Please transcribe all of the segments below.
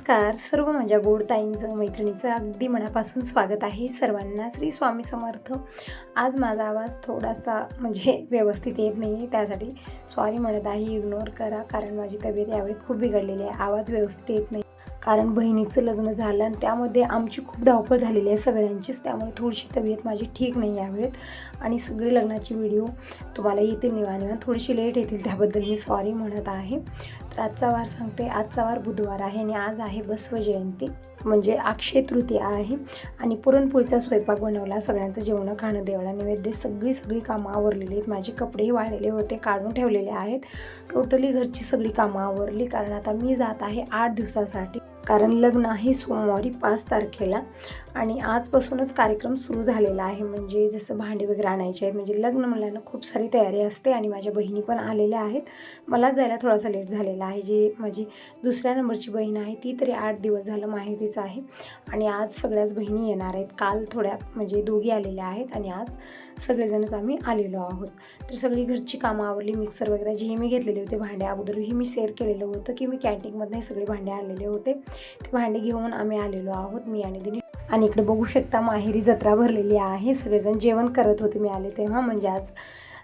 नमस्कार. सर्व माझ्या गोड ताईंचं मैत्रिणीचं अगदी मनापासून स्वागत आहे सर्वांना. श्री स्वामी समर्थ. आज माझा आवाज थोडासा म्हणजे व्यवस्थित येत नाही आहे त्यासाठी सॉरी म्हणत आहे इग्नोर करा कारण माझी तब्येत यावेळी खूप बिघडलेली आहे. आवाज व्यवस्थित येत नाही. कारण बहिणीचं लग्न झालं आणि त्यामध्ये आमची खूप धावपळ झालेली आहे सगळ्यांचीच. त्यामुळे थोडीशी तब्येत माझी ठीक नाही यावेळेत. आणि सगळी लग्नाची व्हिडिओ तुम्हाला येतील निवानिवा थोडीशी लेट येतील त्याबद्दल मी सॉरी म्हणत आहे. तर आजचा वार सांगते आजचा वार बुधवार आहे आणि आज आहे बसव जयंती. म्हणजे अक्षय तृतीया आहे. आणि पुरणपोळीचा स्वयंपाक बनवला सगळ्यांचं जेवणं खाणं देवळा नैवेद्य सगळी सगळी कामं आवरलेली आहेत. माझे कपडेही वाळलेले होते काढून ठेवलेले आहेत. टोटली घरची सगळी कामं आवरली कारण आता मी जात आहे आठ दिवसासाठी. कारण लग्न आहे सोमवारी पाच तारखेला आणि आजपासूनच कार्यक्रम सुरू झालेला आहे. म्हणजे जसं भांडे वगैरे आणायचे आहेत म्हणजे लग्न म्हणल्यानं खूप सारी तयारी असते आणि माझ्या बहिणी पण आलेल्या आहेत. मला जायला थोडासा लेट झालेला आहे. जी माझी दुसऱ्या नंबरची बहीण आहे ती तरी आठ दिवस झालं माहेरीच आहे आणि आज सगळ्याच बहिणी येणार आहेत. काल थोड्या म्हणजे दोघी आलेल्या आहेत आणि आज सगळेजणच आम्ही आलेलो आहोत. तर सगळी घरची कामं आवरली मिक्सर वगैरे जे मी घेतलेले होते भांडे अगोदरही मी शेअर केलेलं होतं की मी कॅन्टीनमधनं हे सगळे भांडे आणलेले होते. ते भांडे घेऊन आम्ही आलेलो आहोत मी आणि दिनी आणि इकडे बघू शकता माहेरी जत्रा भरलेली आहे. सगळेजण जेवण करत होते मी आले तेव्हा. म्हणजे आज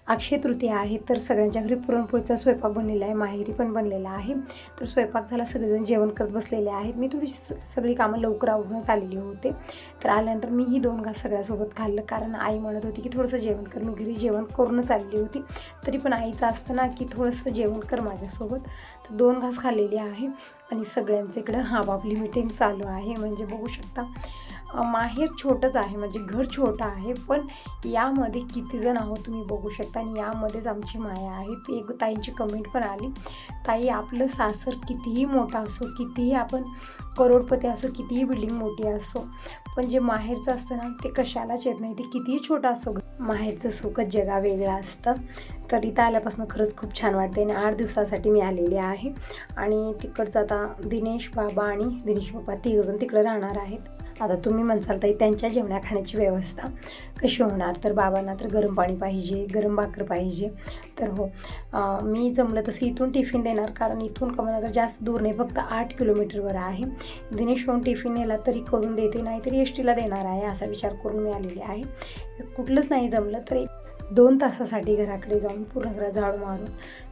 अक्षय तृतीया आहे तर सगळ्यांच्या घरी पुरणपोळीचा स्वयंपाक बनलेला आहे माहेरी पण बनलेला आहे. तर स्वयंपाक झाला सगळेजण जेवण करत बसलेले आहेत. मी थोडी सगळी कामं लवकर आवडूनच आलेली होते. तर आल्यानंतर मीही दोन घास सगळ्यासोबत खाल्लं कारण आई म्हणत होती की थोडंसं जेवण कर. मी घरी जेवण करूनच आलेली होती. तरी पण आईचं असतं ना की थोडंसं जेवण कर माझ्यासोबत. तर दोन घास खाल्लेली आहे आणि सगळ्यांचं इकडं हाबाब मिटिंग चालू आहे. म्हणजे बघू शकता माहेर छोटंच आहे म्हणजे घर छोटं आहे पण यामध्ये कितीजण आहोत तुम्ही बघू शकता आणि यामध्येच आमची माया आहे. ती एक ताईंची कमेंट पण आली. ताई आपलं सासर कितीही मोठा असो कितीही आपण करोडपती असो कितीही बिल्डिंग मोठी असो पण जे माहेरचं असतं ना ते कशालाच येत नाही. ते कितीही छोटं असो माहेरचं सुखच जगा वेगळं असतं. तर इथं आल्यापासून खरंच खूप छान वाटते आणि आठ दिवसासाठी मी आलेली आहे. आणि तिकडचं आता दिनेश बाबा आणि दिनेश बाबा तिघजण तिकडं राहणार आहेत. आता तुम्ही म्हणसाल ताई त्यांच्या जेवणा खाण्याची व्यवस्था कशी होणार? तर बाबांना तर गरम पाणी पाहिजे गरम भाकर पाहिजे. तर हो मी जमलं तसं इथून टिफिन देणार कारण इथून कमलनगर जास्त दूर नाही फक्त आठ किलोमीटरवर आहे. दिनेश होऊन टिफिन नेला तरी करून देते नाहीतरी एस टीला देणार आहे असा विचार करून मी आलेली आहे. कुठलंच नाही जमलं तर एक दोन तासासाठी घराकडे जाऊन पूर्ण घरात झाडू मारून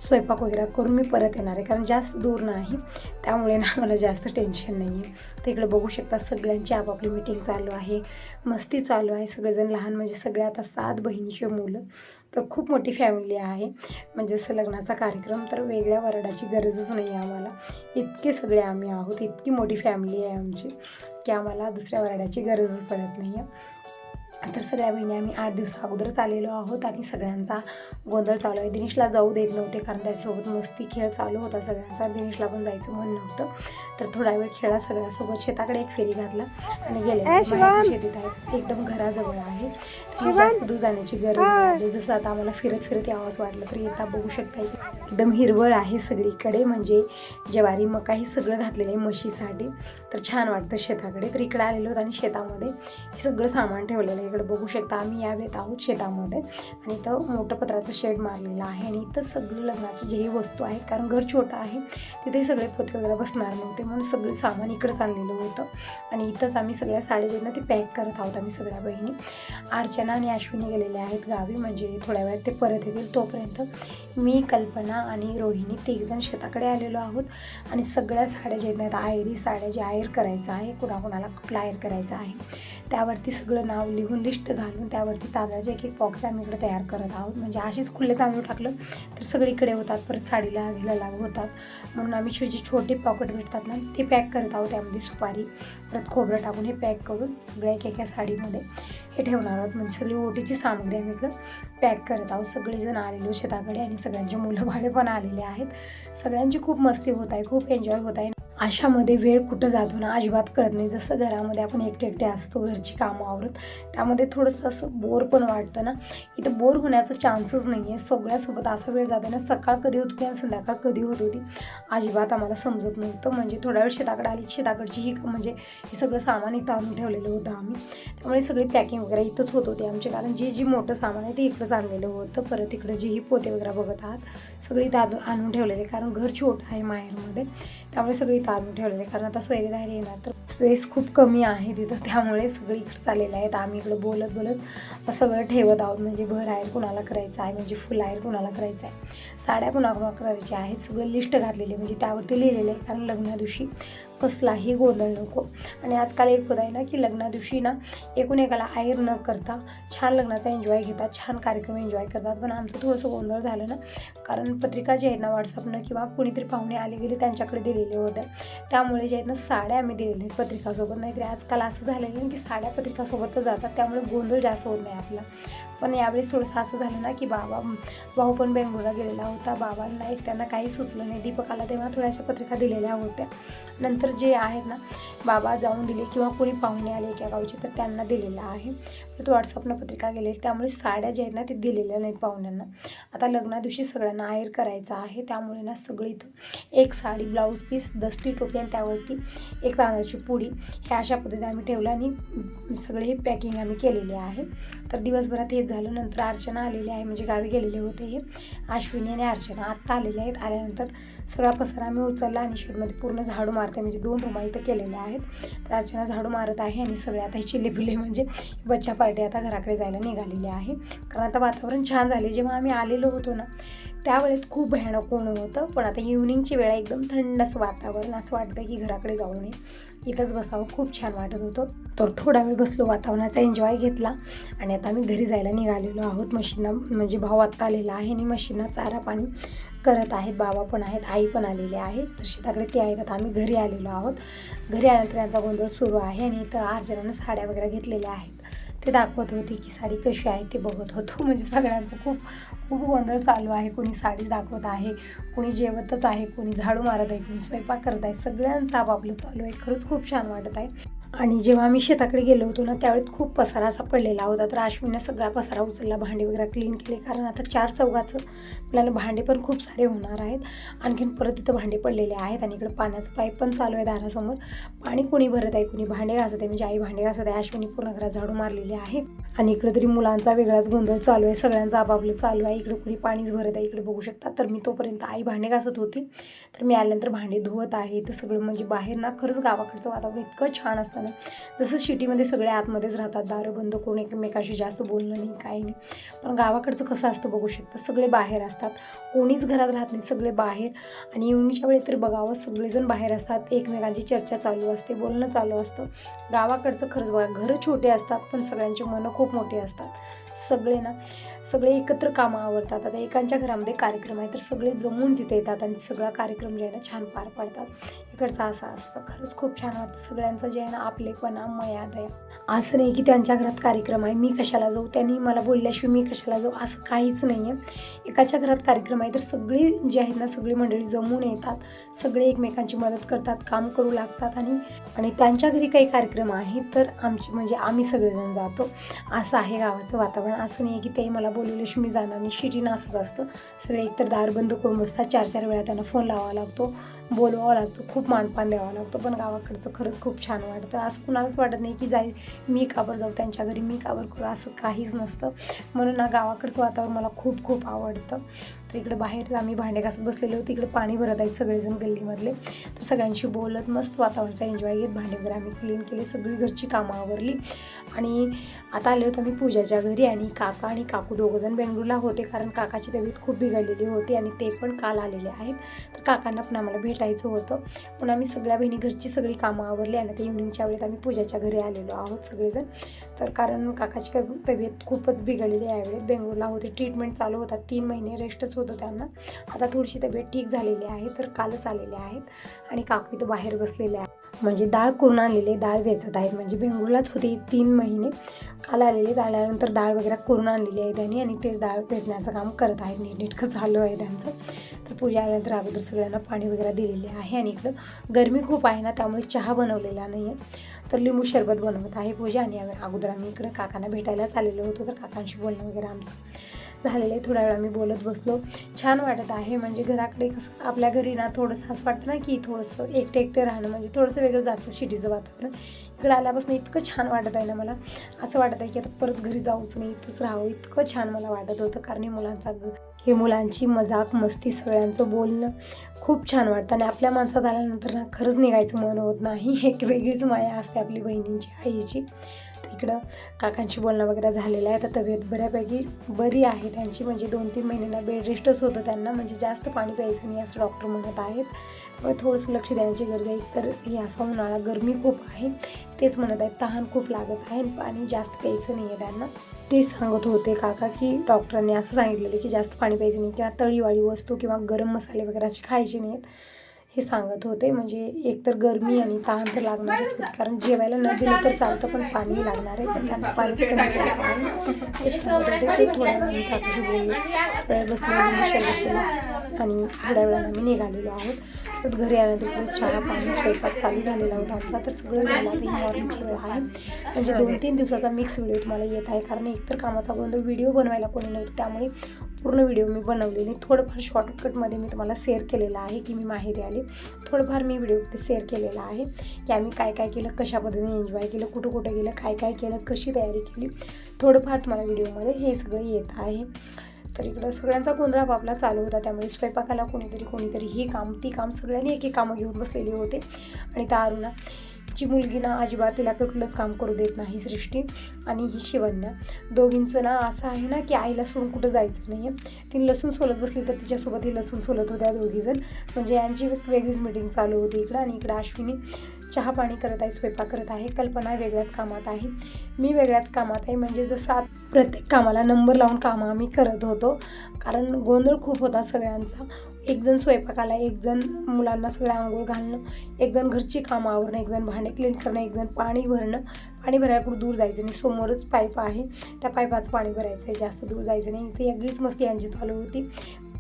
स्वयंपाक वगैरे करून मी परत येणार आहे. कारण जास्त दूर नाही. त्यामुळे ना मला जास्त टेन्शन नाही आहे तिकडे बघू शकता सगळ्यांची आपापली मिटिंग चालू आहे. मस्ती चालू आहे. सगळेजण लहान म्हणजे सगळे आता सात बहिणीचे मुलं. तर खूप मोठी फॅमिली आहे. म्हणजे असं लग्नाचा कार्यक्रम तर वेगळ्या वर्डाची गरजच नाही आहे आम्हाला. इतके सगळे आम्ही आहोत. इतकी मोठी फॅमिली आहे आमची. की आम्हाला दुसऱ्या वर्डाची गरजच पडत नाही आहे तर सगळ्या बहिणी आम्ही आठ दिवस अगोदरच आलेलो आहोत आणि सगळ्यांचा गोंधळ चालू आहे. दिनेशला जाऊ देत नव्हते कारण त्याच्यासोबत मस्ती खेळ चालू होता सगळ्यांचा. दिनेशला पण जायचं मन नव्हतं तर थोडा वेळ खेळा सगळ्यासोबत शेताकडे एक फेरी घातला आणि गेले. शेतीत आहे. एकदम घराजवळ आहे. जास्त दूर जाण्याची गरज नाही. आहे. जसं आता आम्हाला फिरत फिरत आवाज वाटला तर येता बघू शकता एकदम हिरवळ आहे सगळीकडे. म्हणजे ज्वारी मका हे सगळं घातलेलं आहे म्हशीसाठी. तर छान वाटतं शेताकडे. तर इकडे आलेलो आणि शेतामध्ये हे सगळं सामान ठेवलेलं आहे. आपल्याकडे बघू शकता आम्ही यावेळेत आहोत शेतामध्ये. आणि इथं मोठं पत्राचं शेड मारलेलं आहे आणि इथं सगळं लग्नाची जेही वस्तू आहे कारण घर छोटं आहे तिथे सगळे पोते वगैरे बसणार नव्हते म्हणून सगळं सामान इकडंच आणलेलं होतं. आणि इथंच आम्ही सगळ्या साड्या जे ते पॅक करत आहोत आम्ही सगळ्या बहिणी. अर्चना आणि अश्विनी गेलेल्या आहेत गावी म्हणजे थोड्या वेळात ते परत येतील तोपर्यंत. मी कल्पना आणि रोहिणी तिघजण शेताकडे आलेलो आहोत. आणि सगळ्या साड्या जे आहेत आयरी साड्या जे आयर करायचं आहे कुणाकुणाला कुठला आयर करायचा आहे त्यावरती सगळं नाव लिहून लिस्ट घालून त्यावरती तांदळाचे एक एक पॉकेट आम्ही इकडे तयार करत आहोत. म्हणजे असेच खुल्ले तांदूळ टाकलं तर सगळीकडे होतात परत साडीला घ्यायला लागू होतात. म्हणून आम्ही जे छोटे पॉकेट भेटतात ना ते पॅक करत आहोत त्यामध्ये सुपारी परत खोबरं टाकून हे पॅक करून सगळ्या एक एका साडीमध्ये हे ठेवणार आहोत. म्हणजे सगळी ओटीची सामग्री आम्ही इकडं पॅक करत आहोत. सगळेजण आलेलो शेताकडे आणि सगळ्यांचे मुलं भाडे पण आलेले आहेत. सगळ्यांची खूप मस्ती होत आहे खूप एन्जॉय होत आहे. अशामध्ये वेळ कुठं जातो ना अजिबात कळत नाही. जसं घरामध्ये आपण एकटे एकटे असतो घरची कामं आवरत त्यामध्ये थोडंसं असं बोर पण वाटतं ना. इथं बोर होण्याचा चान्सच नाही आहे. सगळ्यासोबत असा वेळ जातो ना सकाळ कधी होत होती आणि संध्याकाळ कधी होत होती अजिबात आम्हाला समजत नव्हतं. म्हणजे थोड्या वेळ शेताकडे आली शेताकडची ही म्हणजे हे सगळं सामान इथं आणून ठेवलेलं होतं आम्ही. त्यामुळे सगळी पॅकिंग वगैरे इथंच होत होती आमचे. कारण जे जे मोठं सामान आहे ते इकडंच आणलेलं होतं. परत इकडं जेही पोते वगैरे बघत आहात सगळी इथं आणून- ठेवलेले. कारण घर छोटं आहे माहेरमध्ये. त्यामुळे सगळी काढून ठेवलेले आहे कारण आता सोयरेदारी येणार तर स्पेस खूप कमी आहे तिथं. त्यामुळे सगळी इकडे चाललेलं आहेत. आम्ही इकडं बोलत बोलत सगळं ठेवत आहोत. म्हणजे भर आहे कुणाला करायचं आहे म्हणजे फुल आहे कुणाला करायचं आहे. साड्या कुणाला करायच्या आहेत सगळं लिस्ट घातलेली म्हणजे त्यावरती लिहिलेलं आहे कारण लग्ना दिवशी कसलाही गोंधळ नको. आणि आजकाल एक होत आहे ना की लग्ना दिवशी ना एकूण एकाला आयर न करता छान लग्नाचा एन्जॉय घेतात छान कार्यक्रम एन्जॉय करतात. पण आमचं थोडंसं गोंधळ झालं ना कारण पत्रिका जे आहेत ना व्हॉट्सअपनं किंवा कुणीतरी पाहुणे आले गेले त्यांच्याकडे दिलेले होते. त्यामुळे जे आहेत ना साड्या आम्ही दिलेल्या आहेत पत्रिकासोबत. नाहीतरी आजकाल असं झालेलं आहे की साड्या पत्रिकासोबतच जातात त्यामुळे गोंधळ जास्त होत नाही आपला. पण यावेळेस थोडंसं असं झालं ना की बाबा भाऊ पण बेंगळूरला गेलेला होता. बाबांना एकट्यांना काही सुचलं नाही. दीपकाला तेव्हा थोड्याशा पत्रिका दिलेल्या होत्या. नंतर जे आहेत ना बाबा जाऊन दिले किंवा कोणी पाहुणे आले एका गावचे तर त्यांना दिलेलं आहे. परत व्हॉट्सअपनं पत्रिका गेले त्यामुळे साड्या ज्या आहेत ना ते दिलेल्या नाहीत पाहुण्यांना. आता लग्ना दिवशी सगळ्यांना आयर करायचं आहे त्यामुळे ना सगळी इथं एक साडी ब्लाऊज पीस दस्ती टोपी आणि त्यावरती एक तांदळाची पुडी ह्या अशा पद्धतीने आम्ही ठेवलं आणि सगळे हे पॅकिंग आम्ही केलेले आहे. तर दिवसभरात हे झालं नंतर अर्चना आलेली आहे म्हणजे गावी गेलेले होते हे. अश्विनी आणि अर्चना आत्ता आलेले आहेत आल्यानंतर सगळा पसारा आम्ही उचलला आणि शेडमध्ये पूर्ण झाडू मारते. म्हणजे दोन रुमा इथं केलेल्या आहेत. तर अर्चना झाडू मारत आहे आणि सगळे आता हे चिल्ले म्हणजे बच्चा पार्टी आता घराकडे जायला निघालेली आहे. कारण आता वातावरण छान झाले. जेव्हा आम्ही आलेलो होतो ना त्यावेळेत खूप भयानक ऊन होतं. पण आता इव्हनिंगची वेळा एकदम थंड असं वातावरण. असं वाटतं की घराकडे जाऊ नये. इथंच बसावं. खूप छान वाटत होतं. तर थोडा वेळ बसलो. वातावरणाचा एन्जॉय घेतला. आणि आता आम्ही घरी जायला निघालेलो आहोत. मशीना म्हणजे भाऊ आत्ता आलेला आहे आणि मशीना चारा पाणी करत आहेत बाबा पण आहेत आई पण आलेले आहेत तर शेताकडे ते आहेत. आता आम्ही घरी आलेलो आहोत. घरी आल्यानंतर यांचा गोंधळ सुरू आहे आणि इथं अर्चनानं साड्या वगैरे घेतलेल्या आहेत. ते दाखवत होते की साडी कशी आहे ते बघत होतो. म्हणजे सगळ्यांचं खूप खूप गोंधळ चालू आहे. कोणी साडी दाखवत आहे कोणी जेवतच आहे कोणी झाडू मारत आहे कोणी स्वयंपाक करत आहे. सगळ्यांचं आपापलं चालू आहे. खरंच खूप छान वाटत आहे. आणि जेव्हा आम्ही शेताकडे गेलो होतो ना त्यावेळेस खूप पसारा असा पडलेला होता. तर अश्विनने सगळा पसारा उचलला भांडे वगैरे क्लीन केले. कारण आता चार चौघाचं आपल्याला भांडे पण खूप सारे होणार आहेत. आणखीन परत तिथं भांडे पडलेले आहेत आणि इकडं पाण्याचं पाईप पण चालू आहे दारासमोर. पाणी कोणी भरत आहे कोणी भांडे घासत आहे. म्हणजे आई भांडे घासत आहे अश्विनी पूर्ण घरात झाडू मारलेली आहे. आणि इकडे तरी मुलांचा वेगळाच गोंधळ चालू आहे. सगळ्यांचा आपापलं चालू आहे. इकडे कोणी पाणीच भरत आहे इकडे बघू शकता. तर मी तोपर्यंत आई भांडे घासत होती. तर मी आल्यानंतर भांडे धुवत आहे. तर सगळं म्हणजे बाहेर ना खरंच गावाकडचं वातावरण इतकं छान असतं ना. जसं सिटीमध्ये सगळे आतमध्येच राहतात दारं बंद करून एकमेकाशी जास्त बोलणं नाही काही नाही. पण गावाकडचं कसं असतं बघू शकतं सगळे बाहेर असतात. कोणीच घरात राहत नाही सगळे बाहेर. आणि येऊनच्या वेळी तर बघावं सगळेजण बाहेर असतात एकमेकांची चर्चा चालू असते बोलणं चालू असतं. गावाकडचं खरंच बघा घरं छोटे असतात पण सगळ्यांची मनं खूप मोठी असतात. सगळे ना सगळे एकत्र कामं आवडतात आता एकांच्या घरामध्ये कार्यक्रम आहे तर सगळे जमून तिथे येतात आणि सगळा कार्यक्रम जे आहे ना छान पार पाडतात. इकडचं असं असतं. खरंच खूप छान वाटतं. सगळ्यांचं जे आहे ना आपलेपणा मया दया. असं नाही की त्यांच्या घरात कार्यक्रम आहे मी कशाला जाऊ? त्यांनी मला बोलल्याशिवाय मी कशाला जाऊ? असं काहीच नाही आहे एकाच्या घरात कार्यक्रम आहे तर सगळी जी आहेत ना सगळी मंडळी जमून येतात. सगळे एकमेकांची मदत करतात काम करू लागतात आणि आणि त्यांच्या घरी काही कार्यक्रम आहे तर आमची म्हणजे आम्ही सगळेजण जातो. असं आहे गावाचं वातावरण. असं नाही आहे की ते मला बोलवल्याशिवाय मी जाणार आणि शिटीनं असंच असतं. सगळे एकतर दार बंद करून बसतात. चार चार वेळा त्यांना फोन लावावा लागतो. बोलवावं लागतो खूप मानपान द्यावा लागतो. पण गावाकडचं खरंच खूप छान वाटतं. असं कुणालाच वाटत नाही की जाई मी काबर जाऊ त्यांच्या घरी मी काबर करू असं काहीच नसतं. म्हणून ना गावाकडचं वातावरण मला खूप खूप आवडतं. तर इकडे बाहेर आम्ही भांडे घासत बसलेले. होते इकडे पाणी भरत आहेत सगळेजण गल्लीमधले. तर सगळ्यांशी बोलत मस्त वातावरणाचा एन्जॉय घेत भांडे वगैरे आम्ही क्लीन केले. सगळी घरची कामं आवरली. आणि आता आले होतो आम्ही पूजाच्या घरी आणि काका आणि काकू दोघंजण बेंगळूरला होते. कारण काकाची तब्येत खूप बिघडलेली होती आणि ते पण काल आलेले आहेत. तर काकांना पण आम्हाला भेटायचं होतं. पण आम्ही सगळ्या बहिणी घरची सगळी कामं आवरली आणि आता इव्हनिंगच्या वेळेत आम्ही पूजाच्या घरी आलेलो आहोत सगळेजण. तर कारण काकाची तब्येत खूपच बिघडलेली यावेळेत. यावेळेस बेंगळूरला होती. ट्रीटमेंट चालू होता. तीन महिने रेस्टच होते. त्यांना. आता थोडीशी तब्येत ठीक झालेली आहे तर कालच आलेले आहेत आणि काकी तो बाहेर बसलेले आहे म्हणजे डाळ करून आणलेले डाळ वेचत आहेत. म्हणजे बेंगळूरलाच होते तीन महिने. काल आलेले आल्यानंतर डाळ वगैरे करून आणलेली आहे त्यांनी आणि तेच डाळ वेचण्याचं काम करत आहेत. नीटनेटकं झालं आहे त्यांचं. तर पूजा आल्यानंतर अगोदर सगळ्यांना पाणी वगैरे दिलेले आहे आणि इकडं गरमी खूप आहे ना त्यामुळे चहा बनवलेला नाही आहे. तर लिंबू शरबत बनवत आहे पूजा आणि अगोदर आम्ही इकडं काकांना भेटायलाच आलेलो होतो तर काकांशी बोलणं वगैरे आमचं. झालेलं आहे थोड्या वेळा आम्ही बोलत बसलो. छान वाटत आहे. म्हणजे घराकडे कसं आपल्या घरी ना थोडंसं असं वाटतं ना की थोडंसं एकटे एकटे राहणं म्हणजे थोडंसं वेगळं जातं शिटीचं वातावरण. इकडे आल्यापासून इतकं छान वाटत आहे ना मला. असं वाटत आहे की आता परत घरी जाऊच नाही इथंच राहावं. इतकं छान मला वाटत होतं. कारण हे मुलांचा ग- हे मुलांची मजाक मस्ती सगळ्यांचं बोलणं खूप छान वाटतं. आणि आपल्या माणसात आल्यानंतर ना खरंच निघायचं मन होत नाही. एक वेगळीच माया असते आपली बहिणींची आईची. इकडं काकांशी बोलणं वगैरे झालेलं आहे. तर तब्येत बऱ्यापैकी बरी आहे त्यांची. म्हणजे दोन तीन महिन्यांना बेड रेस्टच होतं त्यांना. म्हणजे जास्त पाणी प्यायचं नाही असं डॉक्टर म्हणत आहेत. त्यामुळे थोडंसं लक्ष द्यायची गरज आहे. तर हे असा उन्हाळा गरमी खूप आहे. तेच म्हणत आहेत तहान खूप लागत आहे आणि पाणी जास्त प्यायचं नाही आहे त्यांना. तेच सांगत होते काका की डॉक्टरांनी असं सांगितलेलं की जास्त पाणी प्यायचं नाही. किंवा तळीवाळी वस्तू किंवा गरम मसाले वगैरे असे खायचे नाहीत. हे सांगत होते. म्हणजे एकतर गरमी आणि तहान तर लागणारच होती. कारण जेवायला न दिलं तर चालतं पण पाणी लागणार आहे. पण त्यांना पाणीच कमी प्यायचं सांगत होते. ते थोड्या वेळाने बोलले वेळ बसले आणि थोड्या वेळानं आम्ही निघालेलो आहोत. तर घरी आल्यानंतर चहा पाणी स्वयंपाक चालू झालेला होता आमचा. तर सगळं झालं. आहे वेळ आहे. म्हणजे दोन तीन दिवसाचा मिक्स व्हिडिओ तुम्हाला येत आहे. कारण एकतर कामाचा गोंधळ व्हिडिओ बनवायला कोणी नव्हतं. त्यामुळे पूर्ण व्हिडिओ मी बनवलेली थोडंफार शॉर्टकटमध्ये मी तुम्हाला शेअर केलेलं आहे की मी माहेरी आले. थोडंफार मी व्हिडिओ शेअर केलेला आहे की आम्ही काय काय केलं कशा पद्धतीने एन्जॉय केलं कुठं कुठं गेलं काय काय केलं कशी तयारी केली. थोडंफार तुम्हाला व्हिडिओमध्ये हे सगळं येत आहे. तर इकडं सगळ्यांचा गोंधळ आपला चालू होता. त्यामुळे स्वयंपाकाला कोणीतरी कोणीतरी ही काम ती काम सगळ्यांनी एक एक कामं घेऊन बसलेली होते. आणि त्या अरुणा ची मुलगी ना अजिबात तिला कुठलंच काम करू देत नाही सृष्टी आणि ही शिवन्या दोघींचं ना असं आहे ना की आईला सोडून कुठं जायचं नाही आहे ती लसूण सोलत बसली तर तिच्यासोबत ही लसूण सोलत होत्या दोघीजण. म्हणजे यांची वेगळीच मिटिंग चालू होती इकडं आणि इकडं अश्विनी चहा पाणी करत आहे स्वयंपाक करत आहे कल्पना वेगळ्याच कामात आहे. मी वेगळ्याच कामात आहे म्हणजे जसं प्रत्येक कामाला नंबर लावून कामं आम्ही करत होतो. कारण गोंधळ खूप होता सगळ्यांचा. एक जण स्वयंपाकाला एक जण मुलांना सगळ्या आंघोळ घालणं एक जण घरची कामं आवरणं एक जण भांडे क्लीन करणं एक जण पाणी भरणं. पाणी भरायला कुठं दूर जायचं नाही. समोरच पाईप आहे. त्या पाईपाचं पाणी भरायचं आहे जास्त दूर जायचं नाही. इथे वेगळीच मस्ती यांची चालू होती.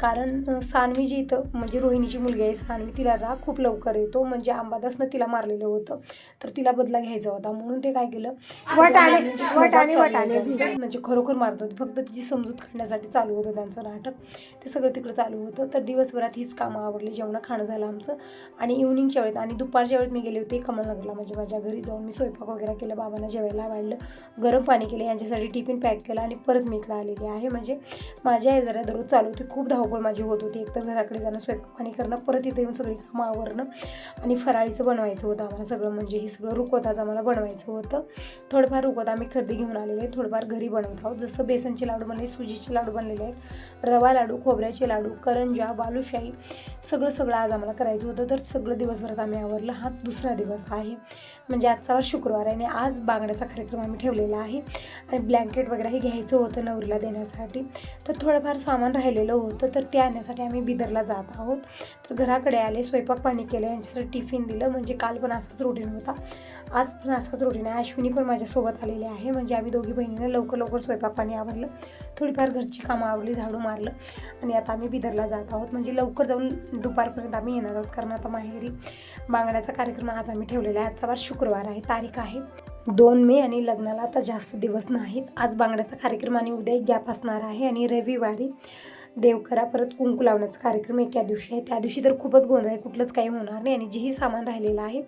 कारण सान्वी जी इथं म्हणजे रोहिणीची मुलगी आहे सान्वी तिला राग खूप लवकर येतो. म्हणजे आंबादासनं तिला मारलेलं होतं. तर तिला बदला घ्यायचा होता. म्हणून ते काय केलं? वट आले, वट आले, वट चालू आले. होतं. त्यांचं. म्हणजे खरोखर मारत होते. फक्त तिची समजूत काढण्यासाठी चालू होतं त्यांचं नाटक. ते सगळं तिकडं चालू होतं. तर दिवसभरात हीच कामं आवडली जेवण खाणं झालं आमचं. आणि इव्हनिंगच्या वेळेत आणि दुपारच्या वेळेत मी गेले होते कमलनगरला. म्हणजे माझ्या घरी जाऊन मी स्वयंपाक वगैरे केलं. बाबांना जेवायला वाढलं गरम पाणी केलं. यांच्यासाठी टिफिन पॅक केलं. आणि परत मी इकडं आलेली आहे. म्हणजे माझ्या आई जरा दररोज चालू होती. खूप धावपळ माझी होत होती. एकतर घराकडे जाणं स्वयंपाक करणं परत इथे येऊन सगळी कामं आवरणं आणि फराळीचं बनवायचं होतं आम्हाला सगळं. म्हणजे हे सगळं रुकोताच आम्हाला बनवायचं होतं. थोडंफार रुखवत आम्ही खरेदी घेऊन आलेले आहे. थोडंफार घरी बनवत आहोत. जसं बेसनचे लाडू बनले सुजीचे लाडू बनलेले आहेत रवा लाडू खोबऱ्याचे लाडू करंजा बालुशाही सगळं सगळं आज आम्हाला करायचं होतं. तर सगळं दिवसभरात आम्ही आवरलं. हा दुसरा दिवस आहे. म्हणजे आजचा वार शुक्रवार आहे आणि आज बांगड्याचा कार्यक्रम आम्ही ठेवलेला आहे. आणि ब्लँकेट वगैरे हे घ्यायचं होतं नवरीला देण्यासाठी. तर थोडंफार सामान राहिलेलं होतं तर ते आणण्यासाठी आम्ही बिदरला जात आहोत. तर घराकडे आले स्वयंपाक पाणी केलं यांच्यासाठी टिफिन दिलं. म्हणजे काल पण असाच रुटीन होता. आज पण असाच रुटीन आहे. अश्विनी पण माझ्यासोबत आलेली आहे. म्हणजे आम्ही दोघी बहिणीनं लवकर लवकर स्वयंपाक पाणी आवरलं. थोडीफार घरची कामं आवरली झाडू मारलं. आणि आता आम्ही बिदरला जात आहोत. म्हणजे लवकर जाऊन दुपारपर्यंत आम्ही येणार आहोत. कारण आता माहेरी बांगड्याचा कार्यक्रम आज आम्ही ठेवलेला आहे. आजचा वार शुक्रवार आहे तारीख आहे. दोन मे आणि लग्नाला आता जास्त दिवस नाहीत. आज बांगड्याचा कार्यक्रम आणि उद्या एक गॅप असणार आहे आणि रविवारी देवकरा परत कुंकू लावण्याचा कार्यक्रम एका दिवशी आहे. त्या दिवशी तर खूपच गोंधळ आहे. कुठलंच काही होणार नाही आणि जेही सामान राहिलेलं आहे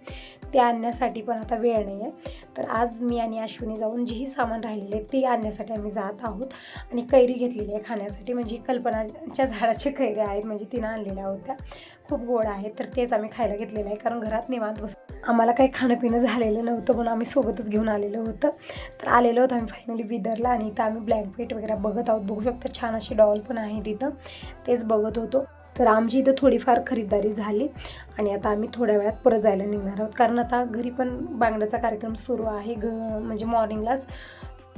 ते आणण्यासाठी पण आता वेळ नाही आहे. तर आज मी आणि अश्विनी जाऊन जेही सामान राहिलेले आहे ते आणण्यासाठी आम्ही जात आहोत आणि कैरी घेतलेली आहे खाण्यासाठी. म्हणजे कल्पनाच्या झाडाचे कैऱ्या आहेत म्हणजे तिनं आणलेल्या होत्या. खूप गोड आहेत तर तेच आम्ही खायला घेतलेलं आहे कारण घरात निवांत बस आम्हाला काही खाणं पिणं झालेलं नव्हतं म्हणून आम्ही सोबतच घेऊन आलेलं होतं. तर आलेलो होतो आम्ही फायनली बिदरला आणि इथं आम्ही ब्लँकेट वगैरे बघत आहोत. बघू शकता छान अशी डॉल पण आहे तिथं. तेच बघत होतो. तर आमची इथं थोडीफार खरीदारी झाली आणि आता आम्ही थोड्या वेळात परत जायला निघणार आहोत. कारण आता घरी पण बांगड्याचा कार्यक्रम सुरू आहे. ग म्हणजे मॉर्निंगलाच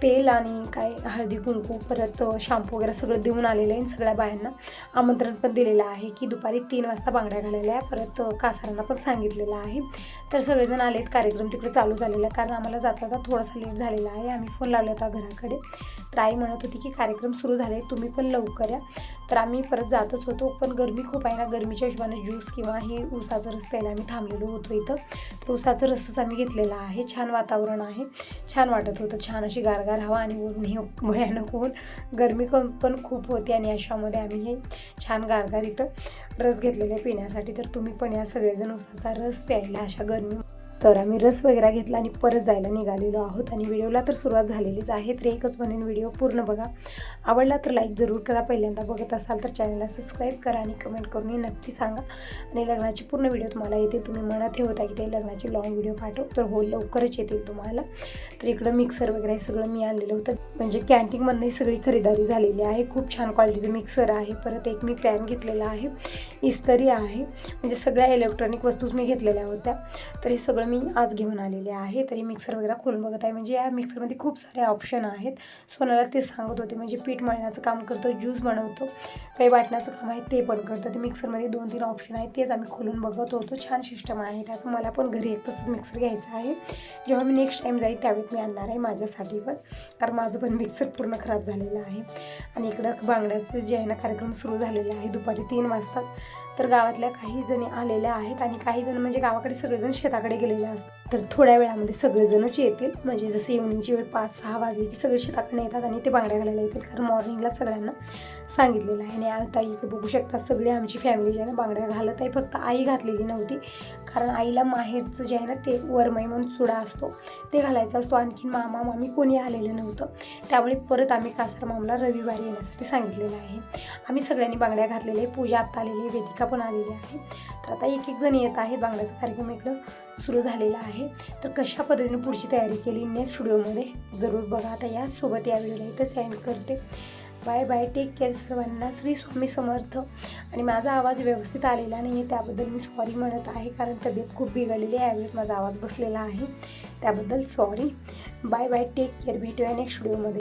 तेल आणि काय हळदी कुंकू परत शॅम्पू वगैरे सगळं देऊन आलेलं आहे सगळ्या बायांना. आमंत्रण पण दिलेलं आहे की दुपारी तीन वाजता बांगड्या घालायला आहे परत कासारांना पण सांगितलेलं आहे. तर सगळेजण आलेत. कार्यक्रम तिकडे चालू झालेला आहे. कारण आम्हाला जाता जाता थोडासा लेट झालेला आहे. आम्ही फोन लावला होता घराकडे. तर आई म्हणत होती की कार्यक्रम सुरू झाले. तुम्ही पण लवकर या. तर आम्ही परत जातच होतो. पण गरमी खूप आहे ना गरमीच्या हिशोबाने ज्यूस किंवा हे ऊसाचा रस प्यायला आम्ही थांबलेलो होतो इथं. तर ऊसाचा रसच आम्ही घेतलेला आहे. छान वातावरण आहे. छान वाटत होतं. छान अशी गारगार हवा आणि वरून हे भयानक होऊन गरमी पण पण खूप होती आणि अशामध्ये आम्ही हे छान गारगार इथं रस घेतलेले पिण्यासाठी. तर तुम्ही पण या सगळेजण ऊसाचा रस प्यायला अशा गरमी तर आम्ही रस वगैरे घेतला आणि परत जायला निघालेलो आहोत आणि व्हिडिओला तर सुरुवात झालेलीच आहे. तर एकच म्हणून व्हिडिओ पूर्ण बघा. आवडला तर लाईक जरूर करा. पहिल्यांदा बघत असाल तर चॅनलला सबस्क्राईब करा आणि कमेंट करून नक्की सांगा. आणि लग्नाची पूर्ण व्हिडिओ तुम्हाला येते. तुम्ही मनात ठेवता की ते लग्नाचे लॉंग व्हिडिओ पाठव. तर हो लवकरच येतील तुम्हाला. तर इकडं मिक्सर वगैरे हे सगळं मी आणलेलं होतं. म्हणजे कॅन्टीनमधनंही सगळी खरेदारी झालेली आहे. खूप छान क्वालिटीचं मिक्सर आहे. परत एक मी पॅन घेतलेला आहे. इस्तरी आहे. म्हणजे सगळ्या इलेक्ट्रॉनिक वस्तूच मी घेतलेल्या होत्या. तर हे सगळं मी आज घेऊन आलेले आहे. तरी मिक्सर वगैरे खोलून बघत आहे. म्हणजे या मिक्सरमध्ये खूप सारे ऑप्शन आहेत. सोनाला ते सांगत होते. म्हणजे पीठ मळण्याचं काम करतो ज्यूस बनवतो. काही वाटण्याचं काम आहे ते पण करतं. ते मिक्सरमध्ये दोन तीन ऑप्शन आहेत. तेच आम्ही खोलून बघत होतो. छान सिस्टम आहे. त्याचं मला पण घरी एक तसंच मिक्सर घ्यायचं आहे. जेव्हा मी नेक्स्ट टाईम जाईल त्यावेळी मी आणणार आहे माझ्यासाठी पण. कारण माझं पण मिक्सर पूर्ण खराब झालेलं आहे. आणि इकडं बांगड्याचं जे आहे ना कार्यक्रम सुरू झालेला आहे. दुपारी तीन वाजताच. तर गावातल्या काही जणी आलेल्या आहेत आणि काही जण म्हणजे गावाकडे सगळेजण शेताकडे गेलेले असतात. तर थोड्या वेळामध्ये सगळेजणच येतील. म्हणजे जसं इव्हनिंगची वेळ पाच सहा वाजली की सगळे शेताकडे येतात आणि ते बांगड्या घालायला येतील. कारण मॉर्निंगला सगळ्यांना सांगितलेलं आहे. आणि आता इकडे बघू शकता सगळी आमची फॅमिली जी आहे ना बांगड्या घालत आहे. फक्त आई घातलेली नव्हती. कारण आईला माहेरचं जे आहे ना ते वरमय म्हणून चुडा असतो ते घालायचा असतो. आणखीन मामा मामी कोणी आलेलं नव्हतं. त्यामुळे परत आम्ही कासार मामला रविवारी येण्यासाठी सांगितलेलं आहे. आम्ही सगळ्यांनी बांगड्या घातलेल्या आहे पूजा आत्ता आलेली आहे वेदिका पण आलेली आहे तर आता एक एक जण येत आहे बांगड्याचा कार्यक्रम इकडं सुरू झालेला आहे. तर कशा पद्धतीने पुढची तयारी केली? नेक्स्ट व्हिडिओमध्ये जरूर बघा. आता यासोबत या व्हिडिओला इथं सेंड करते. बाय बाय टेक केअर सर्वांना. श्री स्वामी समर्थ. आणि माझा आवाज व्यवस्थित आलेला नाही आहे त्याबद्दल मी सॉरी म्हणत आहे कारण तब्येत खूप बिघडलेली आहे यावेळेस माझा आवाज बसलेला आहे. त्याबद्दल sorry bye bye take care भेटूया नेक्स्ट व्हिडिओमध्ये